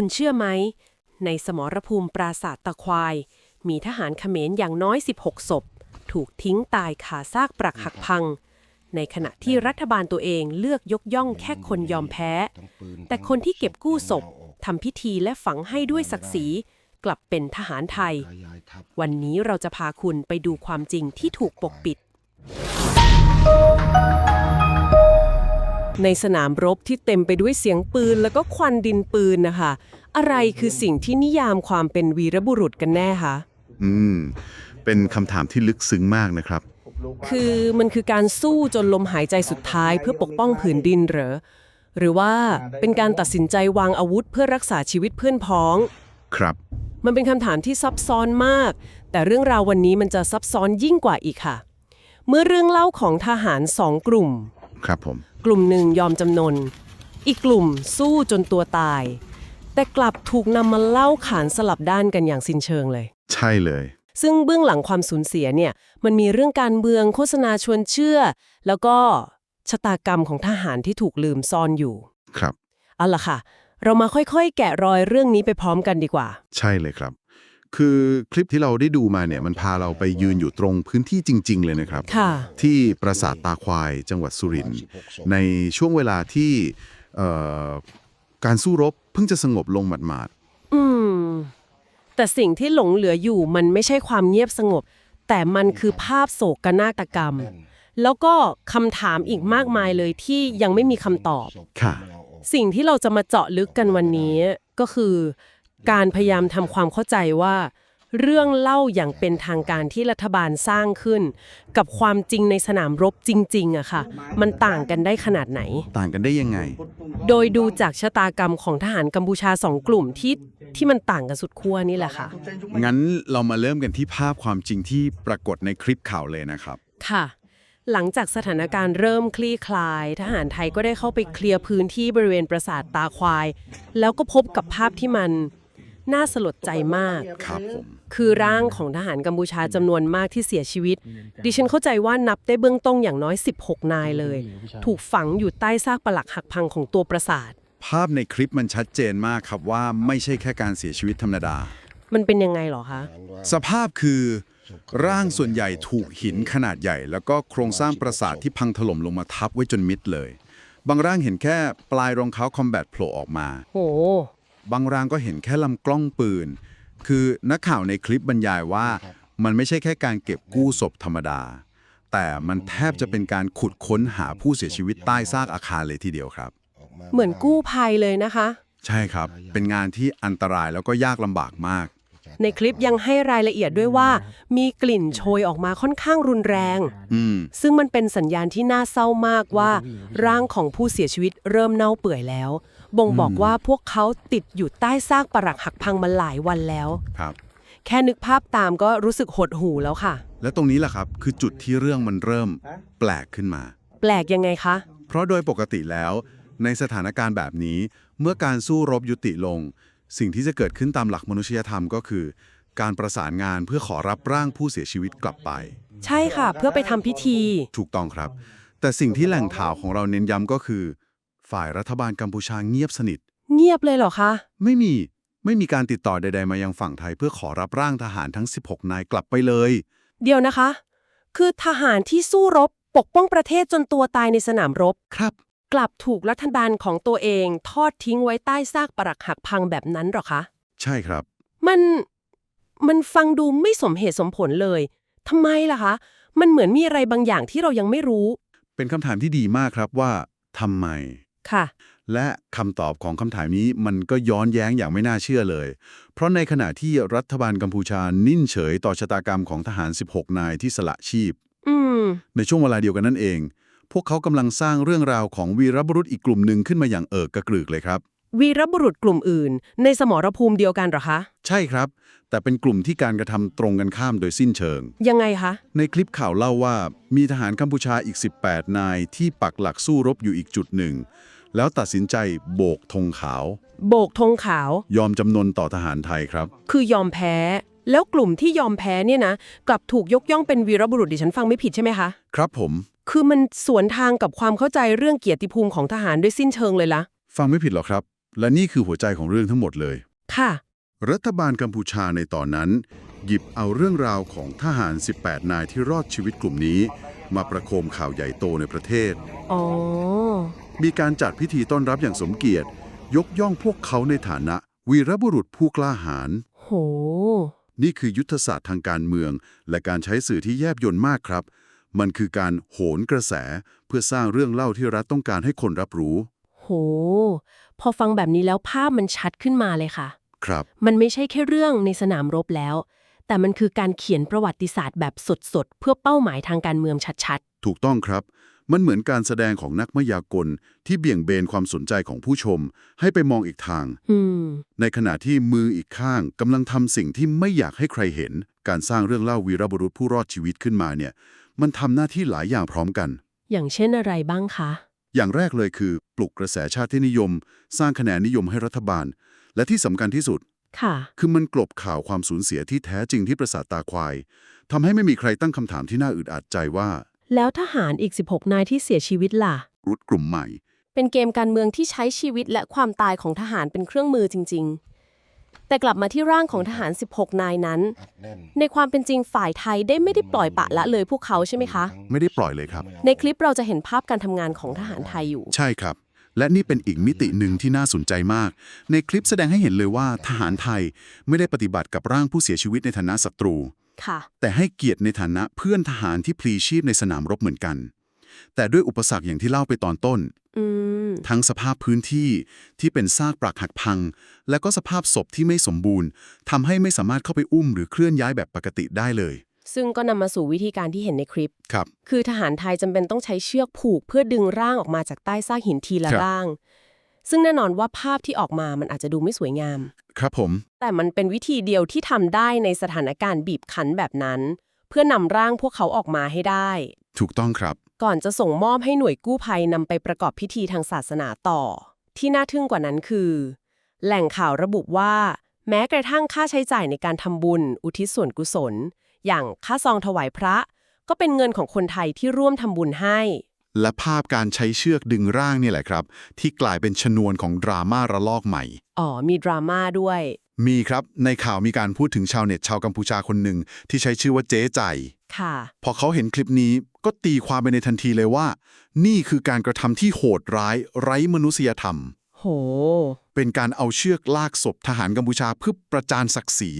คุณเชื่อไหม ในสมรภูมิปราสาทตะควาย มีทหารเขมรอย่างน้อย 16 ศพ ถูกทิ้งตายขาซากปรักหักพัง ในขณะที่รัฐบาลตัวเองเลือกยกย่องแค่คนยอมแพ้ แต่คนที่เก็บกู้ศพทำพิธีและฝังให้ด้วยศักดิ์ศรีกลับเป็นทหารไทย วันนี้เราจะพาคุณไปดูความจริงที่ถูกปกปิด ในสนามรบที่เต็มไปด้วยเสียงปืนแล้วก็ควันดินปืนนะคะ อะไรคือสิ่งที่นิยามความเป็นวีรบุรุษกันแน่คะอืม เป็นคำถามที่ลึกซึ้งมากนะครับ คือมันคือการสู้จนลมหายใจสุดท้ายเพื่อปกป้องผืนดินเหรอ หรือว่าเป็นการตัดสินใจวางอาวุธเพื่อรักษาชีวิตเพื่อนพ้อง ครับ มันเป็นคำถามที่ซับซ้อนมาก แต่เรื่องราววันนี้มันจะซับซ้อนยิ่งกว่าอีกค่ะ เมื่อเรื่องเล่าของทหารสองกลุ่ม ครับผม กลุ่มหนึ่งยอมจำนน อีกกลุ่มสู้จนตัวตาย แต่กลับถูกนำมาเล่าขานสลับด้านกันอย่างสิ้นเชิงเลย ใช่เลย ซึ่งเบื้องหลังความสูญเสียเนี่ยมันมีเรื่องการเมืองโฆษณาชวนเชื่อ แล้วก็ชะตากรรมของทหารที่ถูกลืมซ่อนอยู่ ครับ เอาล่ะค่ะ เรามาค่อยๆ แกะรอยเรื่องนี้ไปพร้อมกันดีกว่า ใช่เลยครับ คือคลิปที่เราได้ดูมาเนี่ยมันพาเราไปยืนอยู่ตรงพื้นที่จริง ๆ เลยนะครับ ค่ะ ที่ปราสาทตาควายจังหวัดสุรินทร์ในช่วงเวลาที่เอ่อการสู้รบเพิ่งจะสงบลงหมาดอืม แต่สิ่งที่หลงเหลืออยู่มันไม่ใช่ความเงียบสงบ แต่มันคือภาพโศกนาฏกรรม แล้วก็คำถามอีกมากมายเลยที่ยังไม่มีคำตอบ ๆค่ะ สิ่งที่เราจะมาเจาะลึกกันวันนี้ก็คือ การพยายามทำความเข้าใจว่า เรื่องเล่าอย่างเป็นทางการที่รัฐบาลสร้างขึ้น กับความจริงในสนามรบจริงๆอะค่ะ มันต่างกันได้ขนาดไหน ต่างกันได้ยังไง โดยดูจากชะตากรรมของทหารกัมพูชาสองกลุ่มที่ที่มันต่างกันสุดขั้วนี่แหละค่ะ งั้นเรามาเริ่มกันที่ภาพความจริงที่ปรากฏในคลิปข่าวเลยนะครับ ค่ะ หลังจากสถานการณ์เริ่มคลี่คลาย ทหารไทยก็ได้เข้าไปเคลียร์พื้นที่บริเวณปราสาทตาควาย แล้วก็พบกับภาพที่มัน น่าสลดใจมาก ครับผม คือร่างของทหารกัมพูชาจำนวนมากที่เสียชีวิต ดิฉันเข้าใจว่านับได้เบื้องต้นอย่างน้อย 16 นายเลย ถูกฝังอยู่ใต้ซากปลักหักพังของตัวปราสาท ภาพในคลิปมันชัดเจนมากครับว่าไม่ใช่แค่การเสียชีวิตธรรมดา มันเป็นยังไงเหรอคะ สภาพคือร่างส่วนใหญ่ถูกหินขนาดใหญ่ แล้วก็โครงสร้างปราสาทที่พังถล่มลงมาทับไว้จนมิดเลย บางร่างเห็นแค่ปลายรองเท้าคอมแบทโผล่ออกมา โห บางร่างก็เห็นแค่ลำกล้องปืน คือนักข่าวในคลิปบรรยายว่า มันไม่ใช่แค่การเก็บกู้ศพธรรมดา แต่มันแทบจะเป็นการขุดค้นหาผู้เสียชีวิตใต้ซากอาคารเลยทีเดียวครับ เหมือนกู้ภัยเลยนะคะ ใช่ครับ เป็นงานที่อันตรายแล้วก็ยากลำบากมาก ในคลิปยังให้รายละเอียดด้วยว่า มีกลิ่นโชยออกมาค่อนข้างรุนแรง อืม ซึ่งมันเป็นสัญญาณที่น่าเศร้ามากว่า ร่างของผู้เสียชีวิตเริ่มเน่าเปื่อยแล้ว บ่งบอกว่าพวกเขาติดอยู่ใต้ซากปรักหักพังมาหลายวันแล้ว ครับ แค่นึกภาพตามก็รู้สึกหดหูแล้วค่ะ และตรงนี้แหละครับ คือจุดที่เรื่องมันเริ่มแปลกขึ้นมา แปลกยังไงคะ เพราะโดยปกติแล้ว ในสถานการณ์แบบนี้ เมื่อการสู้รบยุติลง สิ่งที่จะเกิดขึ้นตามหลักมนุษยธรรมก็คือ การประสานงานเพื่อขอรับร่างผู้เสียชีวิตกลับไป ใช่ค่ะ เพื่อไปทำพิธี ถูกต้องครับ แต่สิ่งที่แหล่งข่าวของเราเน้นย้ำก็คือ ฝ่ายรัฐบาลกัมพูชาเงียบสนิท เงียบเลยเหรอคะ ไม่มี ไม่มีการติดต่อใด ๆ มายังฝั่งไทยเพื่อขอรับร่างทหารทั้ง 16 นายกลับไปเลย เดี๋ยวนะคะ คือทหารที่สู้รบปกป้องประเทศจนตัวตายในสนามรบ ครับ กลับถูกรัฐบาลของตัวเองทอดทิ้งไว้ใต้ซากปรักหักพังแบบนั้นเหรอคะ ใช่ครับ มัน มันฟังดูไม่สมเหตุสมผลเลยทำไมล่ะคะ มันเหมือนมีอะไรบางอย่างที่เรายังไม่รู้ เป็นคำถามที่ดีมากครับว่าทำไม ค่ะ และคำตอบของคำถามนี้มันก็ย้อนแย้งอย่างไม่น่าเชื่อเลย เพราะในขณะที่รัฐบาลกัมพูชานิ่งเฉยต่อชะตากรรมของทหาร 16 นายที่สละชีพอืมในช่วงเวลาเดียวกันนั่นเอง พวกเขากำลังสร้างเรื่องราวของวีรบุรุษอีกกลุ่มหนึ่งขึ้นมาอย่างเอิกกระกรึกเลยครับวีรบุรุษกลุ่มอื่น ในสมรภูมิเดียวกันเหรอคะ ใช่ครับ แต่เป็นกลุ่มที่การกระทำตรงกันข้ามโดยสิ้นเชิง ยังไงคะ ในคลิปข่าวเล่าว่า มีทหารกัมพูชาอีก 18 นายที่ปักหลักสู้รบอยู่อีกจุดหนึ่ง แล้วตัดสินใจโบกธงขาว โบกธงขาวยอมจำนนต่อทหารไทยครับ คือยอมแพ้ แล้วกลุ่มที่ยอมแพ้เนี่ยนะกลับถูกยกย่องเป็นวีรบุรุษดิฉันฟังไม่ผิดใช่ไหมคะ ครับผม คือมันสวนทางกับความเข้าใจเรื่องเกียรติภูมิของทหารด้วยสิ้นเชิงเลยละฟังไม่ผิดหรอกครับ และนี่คือหัวใจของเรื่องทั้งหมดเลย ค่ะ รัฐบาลกัมพูชาในตอนนั้น หยิบเอาเรื่องราวของทหาร 18 นายที่รอดชีวิตกลุ่มนี้ มาประโคมข่าวใหญ่โตในประเทศ อ๋อ มีการจัดพิธีต้อนรับอย่างสมเกียรติ ยกย่องพวกเขาในฐานะ วีรบุรุษผู้กล้าหาญโห นี่คือยุทธศาสตร์ทางการเมือง และการใช้สื่อที่แยบยลมากครับ มันคือการโหนกระแสเพื่อสร้างเรื่องเล่าที่รัฐต้องการให้คนรับรู้ โห พอฟังแบบนี้แล้วภาพมันชัดขึ้นมาเลยค่ะ ครับ มันไม่ใช่แค่เรื่องในสนามรบแล้ว แต่มันคือการเขียนประวัติศาสตร์แบบสดๆ เพื่อเป้าหมายทางการเมืองชัดถูกต้องครับ มันเหมือนการแสดงของนักมายากลที่เบี่ยงเบนความสนใจของผู้ชม ให้ไปมองอีกทาง ๆ อืม ในขณะที่มืออีกข้างกำลังทำสิ่งที่ไม่อยากให้ใครเห็น การสร้างเรื่องเล่าวีรบุรุษผู้รอดชีวิตขึ้นมาเนี่ย มันทำหน้าที่หลายอย่างพร้อมกัน อย่างเช่นอะไรบ้างคะ อย่างแรกเลยคือ ปลุกกระแสชาตินิยม สร้างคะแนนนิยมให้รัฐบาล และที่สำคัญที่สุด ค่ะ คือมันกลบข่าวความสูญเสียที่แท้จริงที่ประสาทตาควายทำให้ไม่มีใครตั้งคำถามที่น่าอึดอัดใจว่า แล้วทหารอีก 16 นายที่เสียชีวิตล่ะ รุดกลุ่มใหม่ เป็นเกมการเมืองที่ใช้ชีวิตและความตายของทหารเป็นเครื่องมือจริง ๆ แต่กลับมาที่ร่างของทหาร 16 นายนั้น ในความเป็นจริงฝ่ายไทยได้ไม่ได้ปล่อยปละละเลยพวกเขาใช่ไหมคะ ไม่ได้ปล่อยเลยครับ ในคลิปเราจะเห็นภาพการทำงานของทหารไทยอยู่ ใช่ครับ และนี่เป็นอีกมิติหนึ่งที่น่าสนใจมาก ในคลิปแสดงให้เห็นเลยว่าทหารไทยไม่ได้ปฏิบัติกับร่างผู้เสียชีวิตในฐานะศัตรูค่ะแต่ให้เกียรติในฐานะเพื่อนทหารที่พลีชีพในสนามรบเหมือนกัน แต่ด้วยอุปสรรคอย่างที่เล่าไปตอนต้นอืมทั้งสภาพพื้นที่ที่เป็นซากปรักหักพัง และก็สภาพศพที่ไม่สมบูรณ์ทำให้ไม่สามารถเข้าไปอุ้มหรือเคลื่อนย้ายแบบปกติได้เลย ซึ่งก็นำมาสู่วิธีการที่เห็นในคลิป ครับ คือทหารไทยจำเป็นต้องใช้เชือกผูกเพื่อดึงร่างออกมาจากใต้ซากหินทีละครับ ร่าง ซึ่งแน่นอนว่าภาพที่ออกมามันอาจจะดูไม่สวยงาม ครับผม แต่มันเป็นวิธีเดียวที่ทำได้ในสถานการณ์บีบคั้นแบบนั้น เพื่อนำร่างพวกเขาออกมาให้ได้ ถูกต้องครับ ก่อนจะส่งมอบให้หน่วยกู้ภัยนำไปประกอบพิธีทางศาสนาต่อ ที่น่าทึ่งกว่านั้นคือ แหล่งข่าวระบุว่า แม้กระทั่งค่าใช้จ่ายในการทำบุญ อุทิศส่วนกุศล อย่างค่าซองถวายพระ ก็เป็นเงินของคนไทยที่ร่วมทำบุญให้ และภาพการใช้เชือกดึงร่างนี่แหละครับ ที่กลายเป็นชนวนของดราม่าระลอกใหม่ อ๋อ มีดราม่าด้วย มีครับ ในข่าวมีการพูดถึงชาวเน็ตชาวกัมพูชาคนหนึ่ง ที่ใช้ชื่อว่าเจ๊ใจ ค่ะ พอเขาเห็นคลิปนี้ก็ตีความไปในทันทีเลยว่า นี่คือการกระทำที่โหดร้าย ไร้มนุษยธรรม โห เป็นการเอาเชือกลากศพทหารกัมพูชาเพื่อประจานศักดิ์ศรี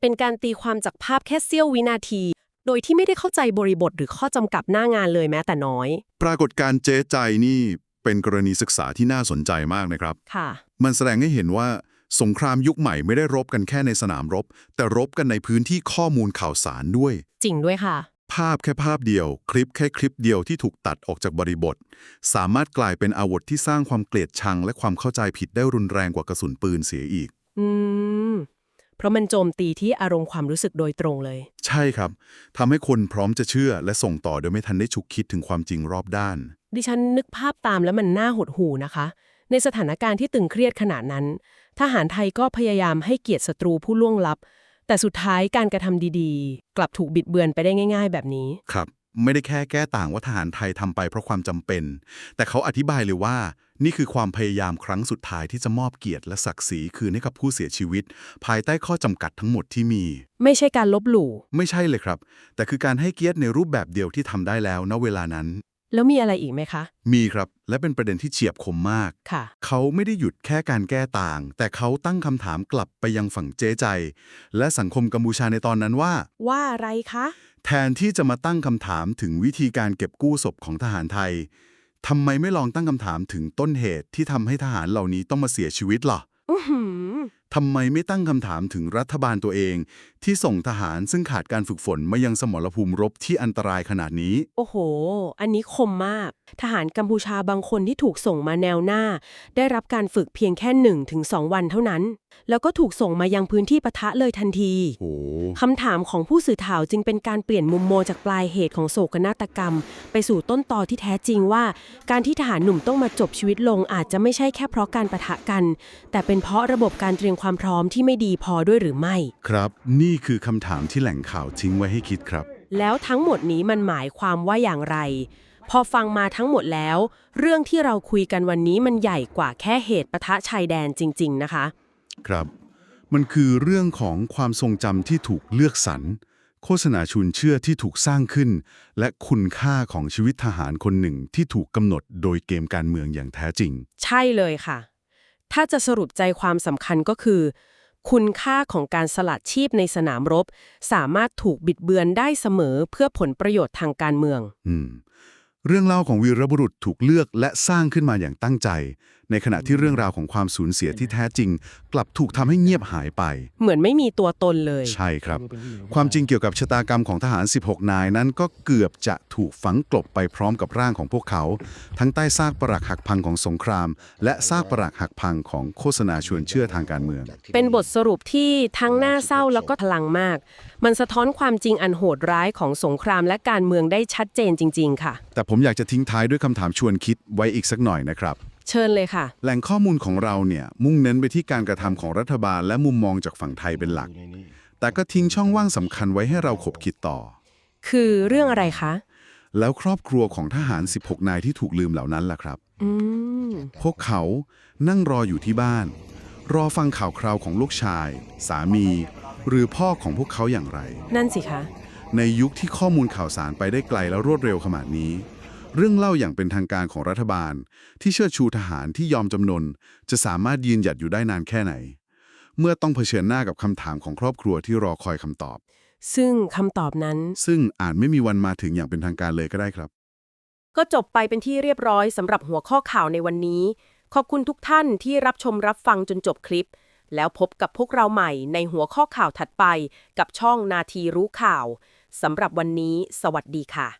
เป็นการตีความจากภาพแค่เสี้ยววินาที โดยที่ไม่ได้เข้าใจบริบทหรือข้อจำกัดหน้างานเลยแม้แต่น้อย ปรากฏการณ์เจ๊ใจนี่เป็นกรณีศึกษาที่น่าสนใจมากนะครับ ค่ะ มันแสดงให้เห็นว่าสงครามยุคใหม่ไม่ได้รบกันแค่ในสนามรบ แต่รบกันในพื้นที่ข้อมูลข่าวสารด้วย จริงด้วยค่ะ ภาพแค่ภาพเดียว คลิปแค่คลิปเดียวที่ถูกตัดออกจากบริบท สามารถกลายเป็นอาวุธที่สร้างความเกลียดชัง และความเข้าใจผิดได้รุนแรงกว่ากระสุนปืนเสียอีก อืม เพราะมันโจมตีที่อารมณ์ความรู้สึกโดยตรงเลย ใช่ครับทำให้คนพร้อมจะเชื่อและส่งต่อโดยไม่ทันได้ฉุกคิดถึงความจริงรอบด้าน ดิฉันนึกภาพตามแล้วมันน่าหดหูนะคะ ในสถานการณ์ที่ตึงเครียดขนาดนั้น ทหารไทยก็พยายามให้เกียรติศัตรูผู้ล่วงลับ แต่สุดท้ายการกระทำดีๆ กลับถูกบิดเบือนไปได้ง่าย ๆ แบบนี้ครับ ไม่ได้แค่แก้ต่างว่าทหารไทยทำไปเพราะความจำเป็น แต่เขาอธิบายเลยว่า นี่คือความพยายามครั้งสุดท้ายที่จะมอบเกียรติและศักดิ์ศรีคืนให้กับผู้เสียชีวิต ภายใต้ข้อจำกัดทั้งหมดที่มี ไม่ใช่การลบหลู่ ไม่ใช่เลยครับ แต่คือการให้เกียรติในรูปแบบเดียวที่ทำได้แล้วณเวลานั้น แล้วมีอะไรอีกไหมคะ มีครับ และเป็นประเด็นที่เฉียบคมมาก ค่ะ เขาไม่ได้หยุดแค่การแก้ต่าง แต่เขาตั้งคำถามกลับไปยังฝั่งเจ๊ใจ และสังคมกัมพูชาในตอนนั้นว่า ว่าอะไรคะ แทนที่จะมาตั้งคำถามถึงวิธีการเก็บกู้ศพของทหารไทยทำไมไม่ลองตั้งคำถามถึงต้นเหตุที่ทำให้ทหารเหล่านี้ต้องมาเสียชีวิตล่ะ อือหือ ทำไมไม่ตั้งคำถามถึงรัฐบาลตัวเอง ที่ส่งทหารซึ่งขาดการฝึกฝนมายังสมรภูมิรบที่อันตรายขนาดนี้ โอ้โห อันนี้คมมาก ทหารกัมพูชาบางคนที่ถูกส่งมาแนวหน้า ได้รับการฝึกเพียงแค่1ถึง2วันเท่านั้นแล้วก็ถูกส่งมายังพื้นที่ปะทะเลยทันที โอ้คำถามของผู้สื่อข่าวจึงเป็นการเปลี่ยนมุมโมจากปลายเหตุของโศกนาฏกรรม ไปสู่ต้นตอที่แท้จริงว่า การที่ทหารหนุ่มต้องมาจบชีวิตลงอาจจะไม่ใช่แค่เพราะการปะทะกัน แต่เป็นเพราะระบบการเตรียมความพร้อมที่ไม่ดีพอด้วยหรือไม่ ครับ นี่คือคำถามที่แหล่งข่าวทิ้งไว้ให้คิดครับ แล้วทั้งหมดนี้มันหมายความว่าอย่างไรพพอฟังมาทั้งหมดแล้ว เรื่องที่เราคุยกันวันนี้มันใหญ่กว่าแค่เหตุปะทะชายแดนจริง ๆ นะคะ ครับ มันคือเรื่องของความทรงจำที่ถูกเลือกสรร โฆษณาชุนเชื่อที่ถูกสร้างขึ้น และคุณค่าของชีวิตทหารคนหนึ่งที่ถูกกำหนดโดยเกมการเมืองอย่างแท้จริง ใช่เลยค่ะ ถ้าจะสรุปใจความสำคัญก็คือ คุณค่าของการสลัดชีพในสนามรบ สามารถถูกบิดเบือนได้เสมอเพื่อผลประโยชน์ทางการเมือง อืมเรื่องเล่าของวีรบุรุษถูกเลือกและสร้างขึ้นมาอย่างตั้งใจ ในขณะที่เรื่องราวของความสูญเสียที่แท้จริง กลับถูกทำให้เงียบหายไป เหมือนไม่มีตัวตนเลย ใช่ครับ ความจริงเกี่ยวกับชะตากรรมของทหาร 16 นายนั้นก็เกือบจะถูกฝังกลบไปพร้อมกับร่างของพวกเขา ทั้งใต้ซากปรักหักพังของสงคราม และซากปรักหักพังของโฆษณาชวนเชื่อทางการเมือง เป็นบทสรุปที่ทั้งน่าเศร้าแล้วก็พลังมาก มันสะท้อนความจริงอันโหดร้ายของสงครามและการเมืองได้ชัดเจนจริง ๆ ค่ะ แต่ผมอยากจะทิ้งท้ายด้วยคำถามชวนคิดไว้อีกสักหน่อยนะครับ เชิญเลยค่ะ แหล่งข้อมูลของเราเนี่ยมุ่งเน้นไปที่การกระทำของรัฐบาลและมุมมองจากฝั่งไทยเป็นหลัก แต่ก็ทิ้งช่องว่างสำคัญไว้ให้เราขบคิดต่อ คือเรื่องอะไรคะ แล้วครอบครัวของทหาร 16 นายที่ถูกลืมเหล่านั้นล่ะครับอืมพวกเขานั่งรออยู่ที่บ้าน รอฟังข่าวคราวของลูกชาย สามี หรือพ่อของพวกเขาอย่างไร นั่นสิคะ ในยุคที่ข้อมูลข่าวสารไปได้ไกลและรวดเร็วขนาดนี้ เรื่องเล่าอย่างเป็นทางการของรัฐบาล ที่เชิดชูทหารที่ยอมจำนน จะสามารถยืนหยัดอยู่ได้นานแค่ไหน เมื่อต้องเผชิญหน้ากับคำถามของครอบครัวที่รอคอยคำตอบ ซึ่งคำตอบนั้น ซึ่งอาจไม่มีวันมาถึงอย่างเป็นทางการเลยก็ได้ครับ ก็จบไปเป็นที่เรียบร้อยสำหรับหัวข้อข่าวในวันนี้ ขอบคุณทุกท่านที่รับชมรับฟังจนจบคลิป แล้วพบกับพวกเราใหม่ในหัวข้อข่าวถัดไป กับช่องนาทีรู้ข่าวสำหรับวันนี้ สวัสดีค่ะ